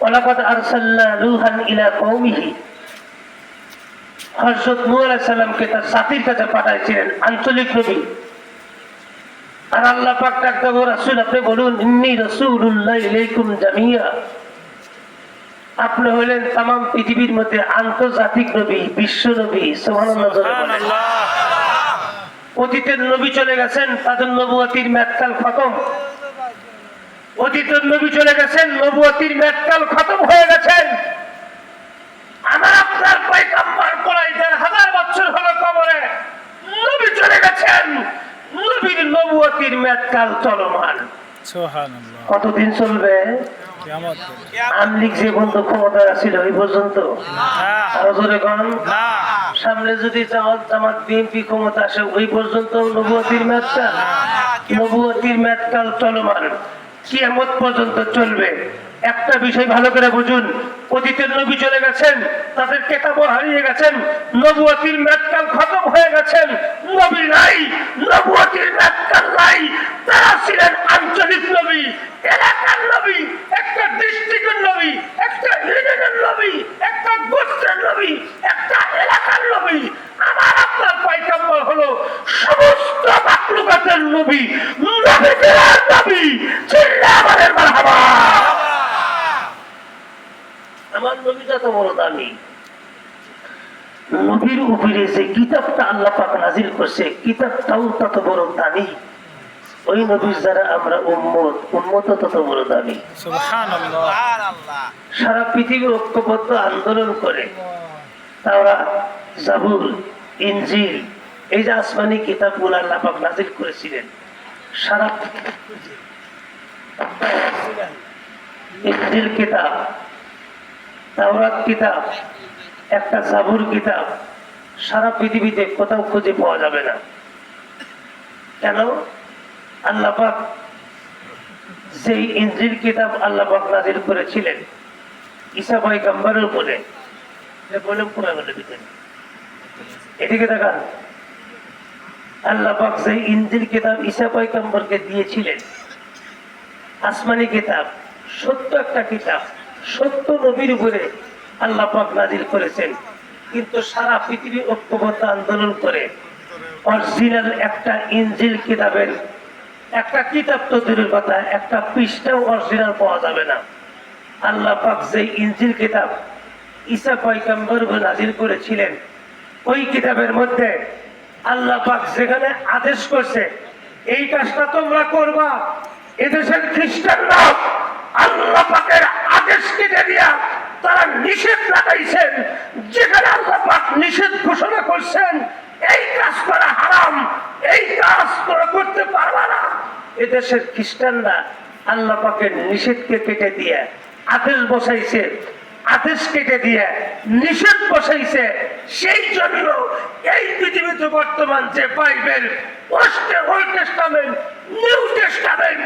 ওয়ালাকাদ আরসালনা Lujan ইলা কওমিহি। হযরত নূহ আলাইহিস সালামকে তার জাতির কাছে পাঠাইছিলেন আঞ্চলিক নবী। আর আল্লাহ পাক ডাকতে রাসূল আপনি বলুন ইন্নী রাসূলুল্লাহ ইলাইকুম জামিয়া। আপনি হলেন তাম পৃথিবীর মধ্যে আন্তর্জাতিক নবী বিশ্ব নবী অতীতের নবী চলে গেছেন তাদের নবুয়াতির মেতকাল খতম। অতীতের নবী চলে গেছেন নবুয়াতির মেতকাল খতম হয়ে গেছেন। আমার আপনার পয়গাম্বর পড়াই দেড় হাজার বছর হলো কবরে। নবী চলে গেছেন নবীর নবুয়াতির মেতকাল চলমান। কতদিন চলবে? আমলিক যে বন্ধু ক্ষমতায় আছিল ওই পর্যন্ত? না। আরও জোরে কন। না। সামনে যদি জামাত জামাত বিএনপি ক্ষমতা আসে ওই পর্যন্ত নবুয়তির মেয়াদকাল নবুয়তির মেয়াদকাল চলমান। কিয়ামত পর্যন্ত চলবে। একটা বিষয় ভালো করে বুঝুন। অতীতের নবী চলে গেছেন, তাদের কেতাব হারিয়ে গেছেন, নবুয়তির মেয়াদকাল খতম হয়ে গেছেন। নবী নাই, নবুয়তির মেয়াদকাল নাই। তারা ছিলেন আঞ্চলিক নবী, এলাকার নবী, একটা ডিস্ট্রিক্টের নবী, একটা ইউনিয়নের নবী, একটা গোত্রের নবী, একটা এলাকার নবী। আমার আপনার পয়গম্বর হলো সমস্ত মাকলুকাতের নবী। নবীদের নবী চিল্লা আমাদের মারহাবা আমার নবী যত বড় দামি নবীর উপরে যে কিতাবটা আল্লাহ পাক নাজিল করছে কিতাবটাও তত বড় দামি। ওই নবীর যারা আমরা উম্মত উম্মত তত বড় দামি। সারা পৃথিবী ঐক্যবদ্ধ আন্দোলন করে তারা জাবুর ইঞ্জিল এই যে আসমানি কিতাবগুলো আল্লাহ পাক নাজিল করেছিলেন সারা ইঞ্জিল কিতাব একটা কিতাব সারা পৃথিবীতে কোথাও খুঁজে পাওয়া যাবে না। কেন? আল্লাহ পাক সেই ইঞ্জিল কিতাব আল্লাহ পাক নাজিল করেছিলেন। ঈসা পয়গম্বরের উপরে। বলে এদিকে দেখান। আল্লাহ সেই যে ইঞ্জিল কিতাব ঈসা পয়গম্বরকে দিয়েছিলেন। আসমানি কিতাব, সত্য একটা কিতাব। সত্য নবীর উপরে আল্লাহ পাক করেছেন। কিন্তু সারা পৃথিবী ঐক্যবদ্ধ আন্দোলন করে অরিজিনাল একটা ইঞ্জিল কিতাবের, একটা কিতাব তো দূরের কথা একটা পৃষ্ঠাও অরিজিনাল পাওয়া যাবে না। আল্লাহ পাক যে ইঞ্জিল কিতাব ঈসা পয়গম্বর নাজিল করেছিলেন, ওই কিতাবের মধ্যে আল্লাহ পাক যেখানে আদেশ করছে, এই কাজটা তোমরা করবা, এদেশের খ্রিস্টানরা আল্লাহ পাকের তারা নিষেধ লাগাইছেন, যেখানে আল্লাহ পাক নিষেধ ঘোষণা করছেন, এই কাজ করা হারাম, এই কাজ করতে পারবা না। এদেশের খ্রিস্টানরা আল্লাহ পাকের নিষেধকে কেটে দিয়ে আদেশ বসাইছে, আদেশ কেটে দিয়ে নিষেধ বসাইছে, সেই জন্য এই পৃথিবীতে বর্তমান যে Bible old testament, new testament,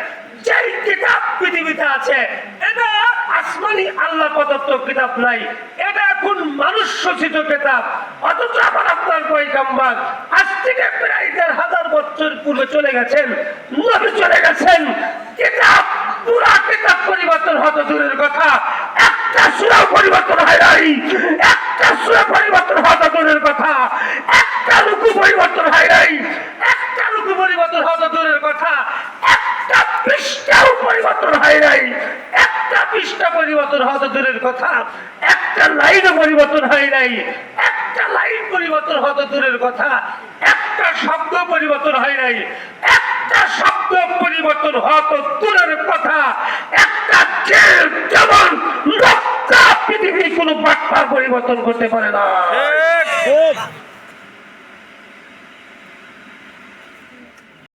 যেই কিতাব পৃথিবীতে আছে এটা আসমানি আল্লাহ প্রদত্ত কিতাব নাই। এটা এখন মানুষ রচিত কিতাব। অথচ আমার আপনার পয়গাম্বার আজ থেকে প্রায় দেড় হাজার বছর পূর্বে চলে গেছেন, নবী চলে গেছেন। কিতাব, পুরা কিতাব পরিবর্তন হতো, দূরের কথা। একটা সুরা পরিবর্তন হয় নাই। একটা সুরা পরিবর্তন হতো, দূরের কথা। একটা রুকু পরিবর্তন হয় নাই। একটা রুকু পরিবর্তন হতো, দূরের কথা। একটা পৃষ্ঠাও পরিবর্তন হয় নাই। একটা পৃষ্ঠা পরিবর্তন হতো দূরের কথা। একটা লাইনও পরিবর্তন হয় নাই। একটা লাইন পরিবর্তন হতো দূরের কথা। একটা শব্দ পরিবর্তন হয় নাই। একটা শব্দ পরিবর্তন হতো দূরের কথা। একটা যেমন লক্ষা পৃথিবীর কোনো বার্তা পরিবর্তন করতে পারে না।